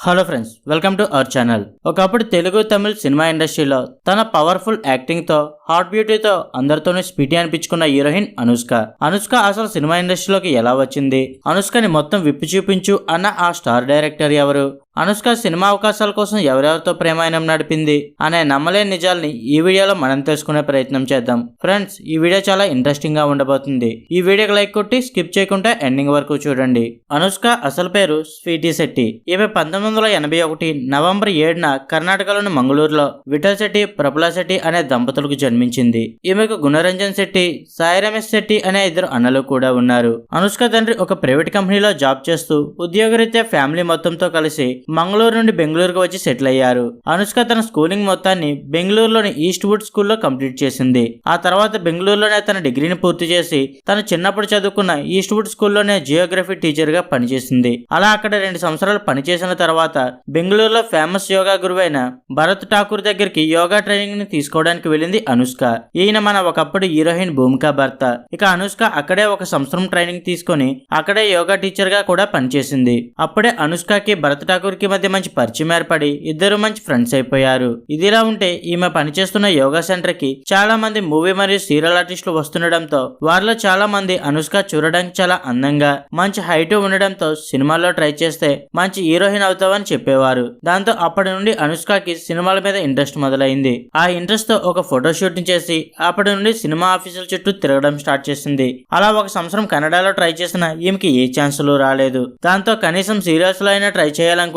Hello friends welcome to our channel ఒకప్పుడు Telugu Tamil cinema ఇండస్ట్రీలో తన పవర్ఫుల్ యాక్టింగ్తో హాట్ బ్యూటీతో అందరితోనూ స్పీటీ అనిపించుకున్న హీరోయిన్ అనుష్క. అనుష్క అసలు సినిమా ఇండస్ట్రీలోకి ఎలా వచ్చింది? అనుష్కని మొత్తం విప్పి చూపించు అన్న ఆ స్టార్ డైరెక్టర్ ఎవరు? అనుష్క సినిమా అవకాశాల కోసం ఎవరెవరితో ప్రేమాయణం నడిపింది అనే నమ్మలేని నిజాల్ని ఈ వీడియోలో మనం తెలుసుకునే ప్రయత్నం చేద్దాం. ఫ్రెండ్స్ ఈ వీడియో చాలా ఇంట్రెస్టింగ్గా ఉండబోతుంది. ఈ వీడియోకి లైక్ కొట్టి స్కిప్ చేయకుండా ఎండింగ్ వరకు చూడండి. అనుష్క అసలు పేరు స్వీటీ శెట్టి. ఈమె పంతొమ్మిది వందల ఎనభై ఒకటి నవంబర్ ఏడున కర్ణాటకలోని మంగళూరులో విఠల్ శెట్టి ప్రఫుల శెట్టి అనే దంపతులకు జన్మించింది. ఈమెకు గుణరంజన్ శెట్టి సాయి రమేష్ శెట్టి అనే ఇద్దరు అన్నలు కూడా ఉన్నారు. అనుష్క తండ్రి ఒక ప్రైవేట్ కంపెనీలో జాబ్ చేస్తూ ఉద్యోగరీత్యా ఫ్యామిలీ మొత్తంతో కలిసి మంగళూరు నుండి బెంగళూరుకు వచ్చి సెటిల్ అయ్యారు. అనుష్క తన స్కూలింగ్ మొత్తాన్ని బెంగళూరులోని ఈస్ట్ వుడ్ స్కూల్లో కంప్లీట్ చేసింది. ఆ తర్వాత బెంగళూరులోనే తన డిగ్రీని పూర్తి చేసి తను చిన్నప్పుడు చదువుకున్న ఈస్ట్ వుడ్ స్కూల్లోనే జియోగ్రఫీ టీచర్గా పనిచేసింది. అలా అక్కడ రెండు సంవత్సరాలు పనిచేసిన తర్వాత బెంగళూరులో ఫేమస్ యోగా గురువైన భరత్ ఠాకూర్ దగ్గరికి యోగా ట్రైనింగ్ని తీసుకోవడానికి వెళ్ళింది అనుష్క. ఈయన మన ఒకప్పుడు హీరోయిన్ భూమిక భర్త. ఇక అనుష్క అక్కడే ఒక సంవత్సరం ట్రైనింగ్ తీసుకొని అక్కడే యోగా టీచర్గా కూడా పనిచేసింది. అప్పుడే అనుష్కకి భరత్ ఠాకూర్ కి మధ్య మంచి పరిచయం ఏర్పడి ఇద్దరు మంచి ఫ్రెండ్స్ అయిపోయారు. ఇదిలా ఉంటే ఈమె పనిచేస్తున్న యోగా సెంటర్కి చాలా మంది మూవీ మరియు సీరియల్ ఆర్టిస్టులు వస్తుండడంతో వారిలో చాలా మంది అనుష్క చూడడానికి చాలా అందంగా మంచి హైట్ ఉండడంతో సినిమాల్లో ట్రై చేస్తే మంచి హీరోయిన్ అవుతావని చెప్పేవారు. దాంతో అప్పటి నుండి అనుష్కకి సినిమాల మీద ఇంట్రెస్ట్ మొదలైంది. ఆ ఇంట్రెస్ట్తో ఒక ఫోటో షూటింగ్ చేసి అప్పటి నుండి సినిమా ఆఫీసుల చుట్టూ తిరగడం స్టార్ట్ చేసింది. అలా ఒక సంవత్సరం కెనడాలో ట్రై చేసిన ఈమెకి ఏ ఛాన్సులు రాలేదు. దాంతో కనీసం సీరియల్స్లో అయినా ట్రై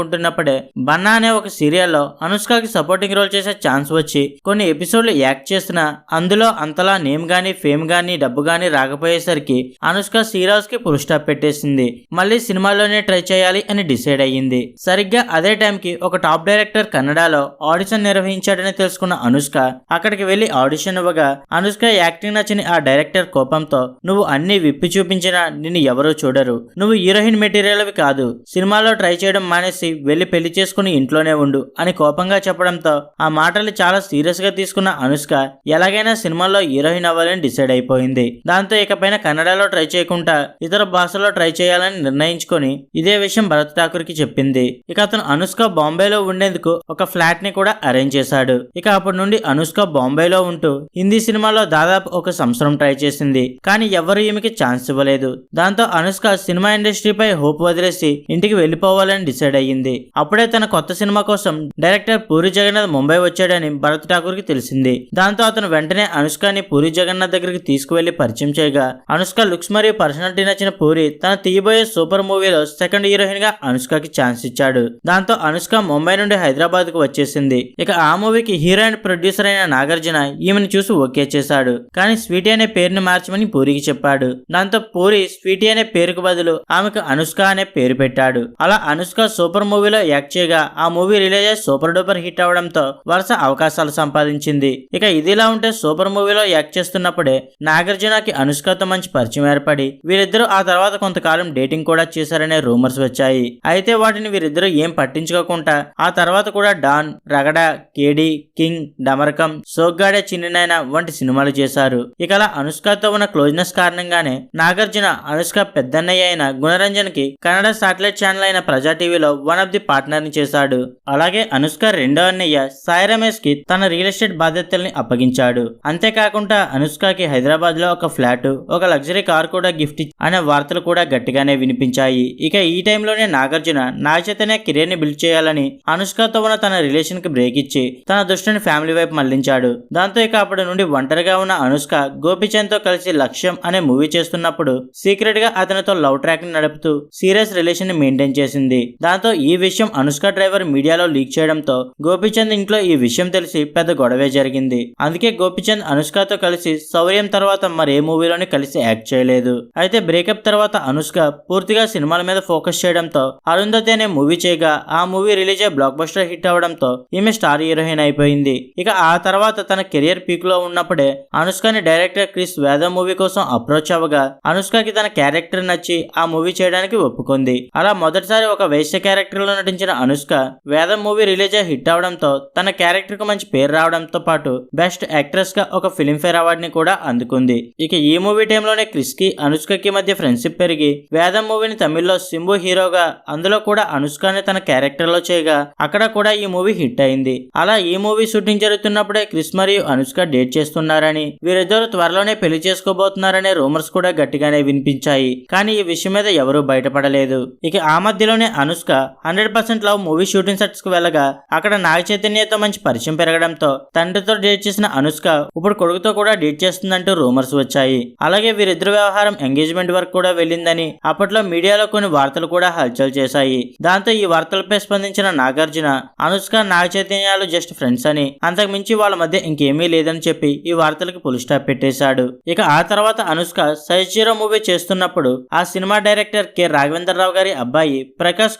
అనుకుంటున్నప్పుడే బన్నా అనే ఒక సీరియల్లో అనుష్కకి సపోర్టింగ్ రోల్ చేసే ఛాన్స్ వచ్చి కొన్ని ఎపిసోడ్లు యాక్ట్ చేసినా అందులో అంతలా నేమ్ గానీ ఫేమ్ గానీ డబ్బు గానీ రాకపోయేసరికి అనుష్క సీరియల్స్కి ఫుల్ స్టాప్ పెట్టేసింది. మళ్ళీ సినిమాలోనే ట్రై చేయాలి అని డిసైడ్ అయ్యింది. సరిగ్గా అదే టైంకి ఒక టాప్ డైరెక్టర్ కన్నడలో ఆడిషన్ నిర్వహించాడని తెలుసుకున్న అనుష్క అక్కడికి వెళ్ళి ఆడిషన్ ఇవ్వగా అనుష్క యాక్టింగ్ నచ్చని ఆ డైరెక్టర్ కోపంతో నువ్వు అన్ని విప్పి చూపించినా నిన్ను ఎవరూ చూడరు. నువ్వు హీరోయిన్ మెటీరియల్వి కాదు. సినిమాలో ట్రై చేయడం మానేసి వెళ్ళి పెళ్ళి చేసుకుని ఇంట్లోనే ఉండు అని కోపంగా చెప్పడంతో ఆ మాటలు చాలా సీరియస్గా తీసుకున్న అనుష్క ఎలాగైనా సినిమాలో హీరోయిన్ అవ్వాలని డిసైడ్ అయిపోయింది. దాంతో ఇకపైన కన్నడలో ట్రై చేయకుండా ఇతర భాషలో ట్రై చేయాలని నిర్ణయించుకొని ఇదే విషయం భరత్ ఠాకూర్కి చెప్పింది. ఇక అతను అనుష్క బాంబేలో ఉండేందుకు ఒక ఫ్లాట్ని కూడా అరేంజ్ చేశాడు. ఇక అప్పటి నుండి అనుష్క బాంబేలో ఉంటూ హిందీ సినిమాలో దాదాపు ఒక సంవత్సరం ట్రై చేసింది. కానీ ఎవరు ఈమెకి ఛాన్స్ ఇవ్వలేదు. దాంతో అనుష్క సినిమా ఇండస్ట్రీపై హోప్ వదిలేసి ఇంటికి వెళ్ళిపోవాలని డిసైడ్ అయ్యింది. అప్పుడే తన కొత్త సినిమా కోసం డైరెక్టర్ పూరి జగన్నాథ్ ముంబై వచ్చాడని భరత్ ఠాకూర్కి తెలిసింది. దాంతో అతను వెంటనే అనుష్కని పూరి జగన్నాథ్ దగ్గరికి తీసుకువెళ్ళి పరిచయం చేయగా అనుష్క లుక్స్ మరియు పర్సనాలిటీ నచ్చిన పూరి తన తీయబోయే సూపర్ మూవీలో సెకండ్ హీరోయిన్గా అనుష్కకి ఛాన్స్ ఇచ్చాడు. దాంతో అనుష్క ముంబై నుండి హైదరాబాద్కు వచ్చేసింది. ఇక ఆ మూవీకి హీరోయిన్ ప్రొడ్యూసర్ అయిన నాగార్జున ఈమెను చూసి ఓకే చేశాడు. కానీ స్వీటీ అనే పేరుని మార్చమని పూరికి చెప్పాడు. దాంతో పూరి స్వీటీ అనే పేరుకు బదులు ఆమెకు అనుష్క అనే పేరు పెట్టాడు. అలా అనుష్క సూపర్ మూవీలో యాక్ట్ చేయగా ఆ మూవీ రిలీజ్ అయ్యి సూపర్ డూపర్ హిట్ అవడంతో వరుస అవకాశాలు సంపాదించింది. ఇక ఇదిలా ఉంటే సూపర్ మూవీలో యాక్ట్ చేస్తున్నప్పుడే నాగార్జునకి అనుష్కతో మంచి పరిచయం ఏర్పడి వీరిద్దరూ ఆ తర్వాత కొంతకాలం డేటింగ్ కూడా చేశారనే రూమర్స్ వచ్చాయి. అయితే వాటిని వీరిద్దరూ ఏం పట్టించుకోకుండా ఆ తర్వాత కూడా డాన్ రగడ కేడి కింగ్ డమరకం సోగ్గాడే చిన్ననైన వంటి సినిమాలు చేశారు. ఇక అలా అనుష్కతో ఉన్న క్లోజ్నెస్ కారణంగానే నాగార్జున అనుష్క పెద్దన్నయ్య అయిన గుణరంజన్కి కన్నడ సాటిలైట్ ఛానల్ అయిన ప్రజా టీవీలో వన్ ఆఫ్ ది చేశాడు. అలాగే అనుష్క రెండో అన్నయ్య సాయి రమేష్కి తన రియల్ ఎస్టేట్ బాధ్యతల్ని అప్పగించాడు. అంతేకాకుండా అనుష్కకి హైదరాబాద్లో ఒక ఫ్లాట్ ఒక లగ్జరీ కార్ కూడా గిఫ్ట్ ఇచ్చి- అనే వార్తలు కూడా గట్టిగానే వినిపించాయి. ఇక ఈ టైంలోనే నాగార్జున నా చేతనే కెరీర్ని బిల్డ్ చేయాలని అనుష్కతో ఉన్న తన రిలేషన్కి బ్రేక్ ఇచ్చి తన దృష్టిని ఫ్యామిలీ వైపు మళ్ళించాడు. దాంతో ఇక అప్పటి నుండి ఒంటరిగా ఉన్న అనుష్క గోపిచంద్తో కలిసి లక్ష్యం అనే మూవీ చేస్తున్నప్పుడు సీక్రెట్గా అతనితో లవ్ ట్రాక్ని నడుపుతూ సీరియస్ రిలేషన్ని మెయింటైన్ చేసింది. దాంతో ఈ ఈ విషయం అనుష్క డ్రైవర్ మీడియాలో లీక్ చేయడంతో గోపిచంద్ ఇంట్లో ఈ విషయం తెలిసి పెద్ద గొడవే జరిగింది. అందుకే గోపిచంద్ అనుష్కతో కలిసి శౌర్యం తర్వాత మరే మూవీలోని కలిసి యాక్ట్ చేయలేదు. అయితే బ్రేకప్ తర్వాత అనుష్క పూర్తిగా సినిమాల మీద ఫోకస్ చేయడంతో అరుంధతి అనే మూవీ చేయగా ఆ మూవీ రిలీజ్ అయ్యి బ్లాక్ బస్టర్ హిట్ అవడంతో ఈమె స్టార్ హీరోయిన్ అయిపోయింది. ఇక ఆ తర్వాత తన కెరియర్ పీక్లో ఉన్నప్పుడే అనుష్కని డైరెక్టర్ క్రిస్ వేద మూవీ కోసం అప్రోచ్ అవ్వగా అనుష్కకి తన క్యారెక్టర్ నచ్చి ఆ మూవీ చేయడానికి ఒప్పుకుంది. అలా మొదటిసారి ఒక వేశ్య క్యారెక్టర్ క్యారెక్టర్లో నటించిన అనుష్క వేదం మూవీ రిలీజ్ అయ్యి హిట్ అవడంతో తన క్యారెక్టర్కు మంచి పేరు రావడంతో పాటు బెస్ట్ యాక్ట్రెస్గా ఒక ఫిలింఫేర్ అవార్డుని కూడా అందుకుంది. ఇక ఈ మూవీ టైంలోనే క్రిస్కి అనుష్కకి మధ్య ఫ్రెండ్షిప్ పెరిగి వేదం మూవీని తమిళ్ళో సింబు హీరోగా అందులో కూడా అనుష్కనే తన క్యారెక్టర్లో చేయగా అక్కడ కూడా ఈ మూవీ హిట్ అయింది. అలా ఈ మూవీ షూటింగ్ జరుగుతున్నప్పుడే క్రిస్ మరియు అనుష్క డేట్ చేస్తున్నారని వీరిద్దరు త్వరలోనే పెళ్ళి చేసుకోబోతున్నారనే రూమర్స్ కూడా గట్టిగానే వినిపించాయి. కానీ ఈ విషయం మీద ఎవరూ బయటపడలేదు. ఇక ఆ మధ్యలోనే Anushka hundred percent love movie shooting సెట్స్కు వెళ్ళగా అక్కడ నాగ చైతన్యతో మంచి పరిచయం పెరగడంతో తండ్రితో డేట్ చేసిన అనుష్క ఇప్పుడు కొడుకుతో కూడా డేట్ చేస్తుందంటూ రూమర్స్ వచ్చాయి. అలాగే వీరిద్దరు వ్యవహారం ఎంగేజ్మెంట్ వరకు కూడా వెళ్ళిందని అప్పట్లో మీడియాలో కొన్ని వార్తలు కూడా హల్చల్ చేశాయి. దాంతో ఈ వార్తలపై స్పందించిన నాగార్జున అనుష్క నాగ చైతన్యాలు జస్ట్ ఫ్రెండ్స్ అని అంతకుమించి వాళ్ళ మధ్య ఇంకేమీ లేదని చెప్పి ఈ వార్తలకు పులి స్టాప్ పెట్టేశాడు. ఇక ఆ తర్వాత అనుష్క సైజ్ జీరో మూవీ చేస్తున్నప్పుడు ఆ సినిమా డైరెక్టర్ కె. రాఘవేంద్రరావు గారి అబ్బాయి ప్రకాష్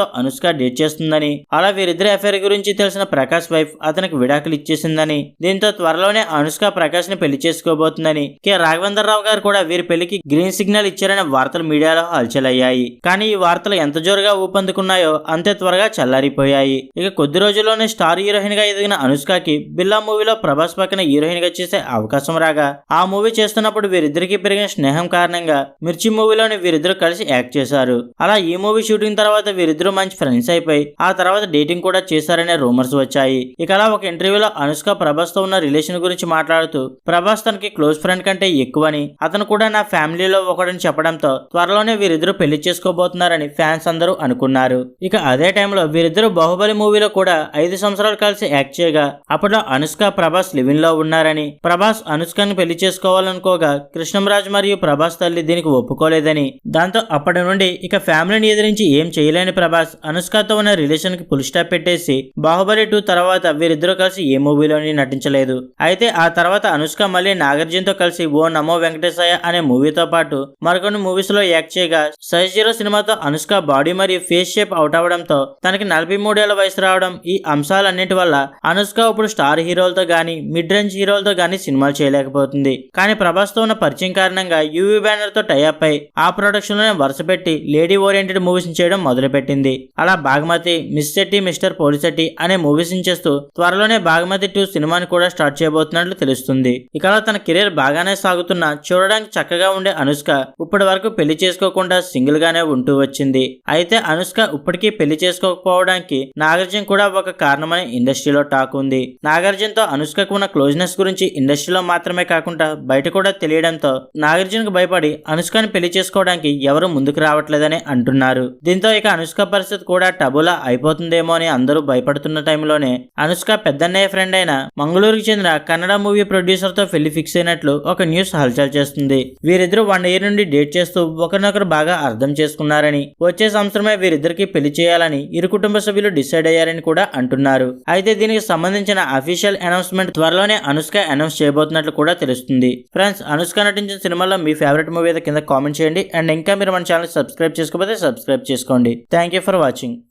తో అనుష్క డేట్ చేస్తుందని అలా వీరిద్దరి అఫేర్ గురించి తెలిసిన ప్రకాష్ వైఫ్ అతనికి విడాకులు ఇచ్చేసిందని దీంతో త్వరలోనే అనుష్క ప్రకాష్ని పెళ్ళి చేసుకోబోతుందని కె. రాఘవేంద్రరావు గారు కూడా వీరి పెళ్ళికి గ్రీన్ సిగ్నల్ ఇచ్చారనే వార్తలు మీడియాలో హల్చలయ్యాయి కానీ ఈ వార్తలు ఎంత జోరుగా ఊపందుకున్నాయో అంతే త్వరగా చల్లారిపోయాయి. ఇక కొద్ది రోజుల్లోనే స్టార్ హీరోయిన్గా ఎదిగిన అనుష్కకి బిల్లా మూవీలో ప్రభాస్ పక్కన హీరోయిన్గా చేసే అవకాశం రాగా ఆ మూవీ చేస్తున్నప్పుడు వీరిద్దరికి పెరిగిన స్నేహం కారణంగా మిర్చి మూవీలోని వీరిద్దరు కలిసి యాక్ట్ చేశారు. అలా ఈ మూవీ షూటింగ్ తర్వాత వీరిద్దరు మంచి ఫ్రెండ్స్ అయిపోయి ఆ తర్వాత డేటింగ్ కూడా చేశారనే రూమర్స్ వచ్చాయి. ఇక అలా ఒక ఇంటర్వ్యూలో అనుష్క ప్రభాస్తో ఉన్న రిలేషన్ గురించి మాట్లాడుతూ ప్రభాస్ తనకి క్లోజ్ ఫ్రెండ్ కంటే ఎక్కువని అతను కూడా నా ఫ్యామిలీలో ఒకడని చెప్పడంతో త్వరలోనే వీరిద్దరు పెళ్ళి చేసుకోబోతున్నారని ఫ్యాన్స్ అందరూ అనుకున్నారు. ఇక అదే టైంలో వీరిద్దరు బాహుబలి మూవీలో కూడా ఐదు సంవత్సరాలు కలిసి యాక్ట్ చేయగా అప్పట్లో అనుష్క ప్రభాస్ లివిన్లో ఉన్నారని ప్రభాస్ అనుష్కని పెళ్ళి చేసుకోవాలనుకోగా కృష్ణంరాజ్ మరియు ప్రభాస్ తల్లి దీనికి ఒప్పుకోలేదని దాంతో అప్పటి నుండి ఇక ఫ్యామిలీని ఎదిరించి ఏం చేయలేని ప్రభాస్. అనుష్కతో ఉన్న రిలేషన్కి పుల్ స్టాప్ పెట్టేసి బాహుబలి టూ తర్వాత వీరిద్దరూ కలిసి ఏ మూవీలోని నటించలేదు. అయితే ఆ తర్వాత అనుష్క మళ్ళీ నాగార్జునతో కలిసి ఓ నమో వెంకటేశయ్య అనే మూవీతో పాటు మరికొన్ని మూవీస్లో యాక్ట్ చేయగా సైజ్ జీరో సినిమాతో అనుష్క బాడీ మరియు ఫేస్ షేప్ అవుట్ అవడంతో తనకి నలభై మూడేళ్ళ వయసు రావడం ఈ అంశాలన్నిటి వల్ల అనుష్క ఇప్పుడు స్టార్ హీరోలతో గానీ మిడ్ రేంజ్ హీరోలతో గానీ సినిమాలు చేయలేకపోతుంది. కానీ ప్రభాస్తో ఉన్న పరిచయం కారణంగా యూవీ బ్యానర్తో టైఅప్ అయి ఆ ప్రొడక్షన్లోనే వరుస పెట్టి లేడీ ఓరియంటెడ్ మూవీస్ చేయడం మొదలుపెట్టింది. అలా బాగ్మతి మిస్ శెట్టి మిస్టర్ పోలిశెట్టి అనే మూవీస్ చేస్తూ త్వరలోనే బాగ్మతి టూ సినిమాని కూడా స్టార్ట్ చేయబోతున్నట్లు తెలుస్తుంది. ఇక తన కెరీర్ బాగానే సాగుతున్న చూడడానికి చక్కగా ఉండే అనుష్క ఇప్పటి వరకు పెళ్ళి చేసుకోకుండా సింగిల్ గానే ఉంటూ వచ్చింది. అయితే అనుష్క ఇప్పటికీ పెళ్ళి చేసుకోకపోవడానికి నాగార్జున కూడా ఒక కారణమని ఇండస్ట్రీలో టాక్ ఉంది. నాగార్జున తో అనుష్కకు ఉన్న క్లోజ్నెస్ గురించి ఇండస్ట్రీలో మాత్రమే కాకుండా బయట కూడా తెలియడంతో నాగార్జునకు భయపడి అనుష్కని పెళ్ళి చేసుకోవడానికి ఎవరు ముందుకు రావట్లేదని అంటున్నారు. దీంతో ఇక అనుష్క పరిస్థితి కూడా టబులా అయిపోతుందేమో అని అందరూ భయపడుతున్న టైంలోనే అనుష్క పెద్దన్నయ్య ఫ్రెండ్ అయిన మంగళూరుకి చెందిన కన్నడ మూవీ ప్రొడ్యూసర్తో పెళ్ళి ఫిక్స్ అయినట్లు ఒక న్యూస్ హల్చల్ చేస్తుంది. వీరిద్దరూ వన్ ఇయర్ నుండి డేట్ చేస్తూ ఒకరినొకరు బాగా అర్థం చేసుకున్నారని వచ్చే సంవత్సరమే వీరిద్దరికి పెళ్ళి చేయాలని ఇరు కుటుంబ సభ్యులు డిసైడ్ అయ్యారని కూడా అంటున్నారు. అయితే దీనికి సంబంధించిన అఫీషియల్ అనౌన్స్మెంట్ త్వరలోనే అనుష్క అనౌన్స్ చేయబోతున్నట్లు కూడా తెలుస్తుంది. ఫ్రెండ్స్ అనుష్క నటించిన సినిమాలో మీ ఫేవరెట్ మూవీ కింద కామెంట్ చేయండి. అండ్ ఇంకా మీరు మన ఛానల్ సబ్స్క్రైబ్ చేసుకోకపోతే సబ్స్క్రైబ్ చేసుకోండి. Thank you for watching.